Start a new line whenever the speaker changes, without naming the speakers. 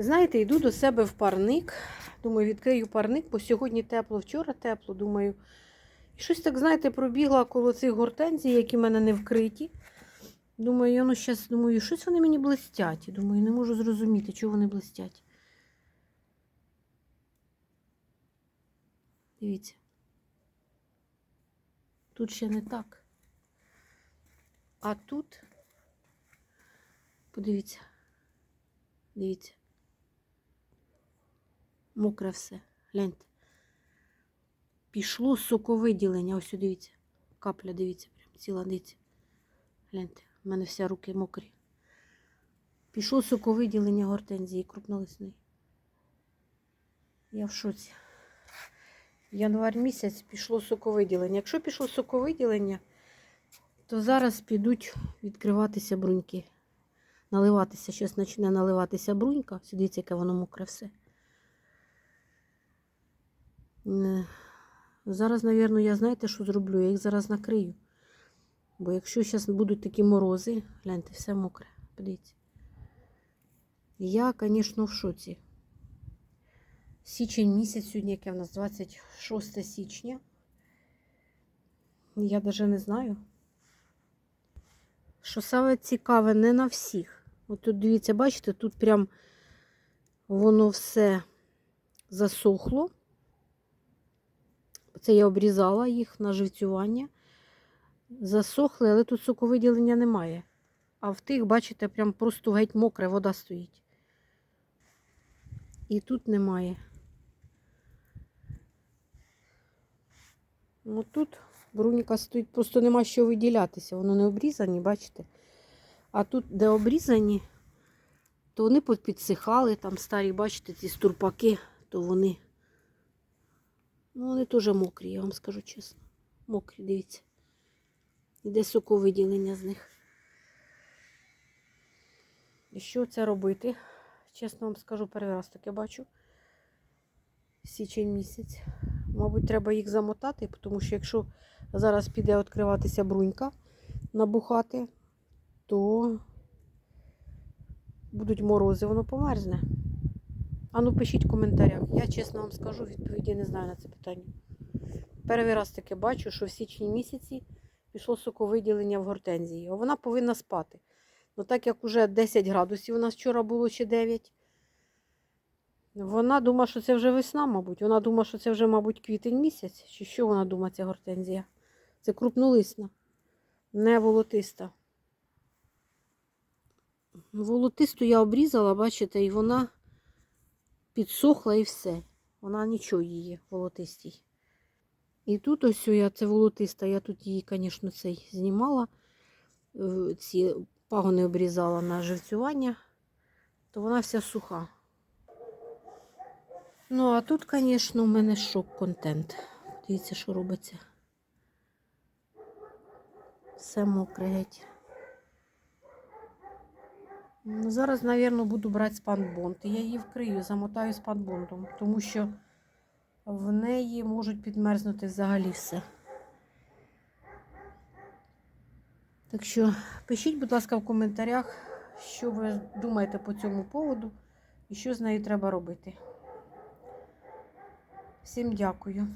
Знаєте, йду до себе в парник. Думаю, відкрию парник, бо сьогодні тепло, вчора тепло, думаю. І щось так, знаєте, пробігла коло цих гортензій, які в мене не вкриті. Думаю, я ну щас, думаю, щось вони мені блистять. Думаю, не можу зрозуміти, чого вони блистять. Дивіться. Тут ще не так. А тут, подивіться, дивіться. Мокре все. Гляньте. Пішло соковиділення. Ось дивіться. Капля, дивіться, прям ціла дивіться. Гляньте, в мене всі руки мокрі. Пішло соковиділення гортензії крупнолисної. Я в шоці. Январ місяць пішло соковиділення. Якщо пішло соковиділення, то зараз підуть відкриватися бруньки. Наливатися. Зараз почне наливатися брунька. Сюди, яке воно мокре все. Зараз, мабуть, я знаєте, що зроблю? Я їх зараз накрию. Бо якщо зараз будуть такі морози, гляньте, все мокре. Подивіться. Я, звісно, в шоці. Січень місяць сьогодні, яке в нас 26 січня. Я навіть не знаю. Що саме цікаве, не на всіх. От тут дивіться, бачите, тут прям воно все засохло. Це я обрізала їх на живцювання. Засохли, але тут соковиділення немає. А в тих, бачите, прям просто геть мокре, вода стоїть. І тут немає. Ну тут бруніка стоїть, просто нема що виділятися. Воно не обрізані, бачите? А тут, де обрізані, то вони підсихали, там старі, бачите, ці стурпаки, то вони. Ну, вони теж мокрі, я вам скажу чесно. Мокрі, дивіться. Іде соковиділення з них. І що це робити? Чесно вам скажу, перший раз таке бачу. Січень місяць. Мабуть, треба їх замотати, тому що якщо зараз піде відкриватися брунька набухати, то будуть морози, воно померзне. А ну пишіть в коментарях. Я чесно вам скажу, відповіді не знаю на це питання. Перший раз таке бачу, що в січні місяці пішло соковиділення в гортензії. Вона повинна спати. Ну так як уже 10 градусів у нас вчора було чи 9. Вона думає, що це вже весна, мабуть. Вона думає, що це вже, мабуть, квітень місяць. Чи що вона думає, ця гортензія? Це крупнолисна, не волотиста. Волотисту я обрізала, бачите, і вона підсохла і все. Вона нічого її волотистій. І тут ось я, це волотиста, я тут її, звісно, цей знімала. е, Ці пагони обрізала на живцювання, то вона вся суха. Ну, а тут, звісно, у мене шок-контент. Дивіться, що робиться. Все мокре геть. Ну, зараз, мабуть, буду брати спанбонд. Я її вкрию, замотаю спанбондом, тому що в неї можуть підмерзнути взагалі все. Так що пишіть, будь ласка, в коментарях, що ви думаєте по цьому поводу і що з нею треба робити. Всім дякую.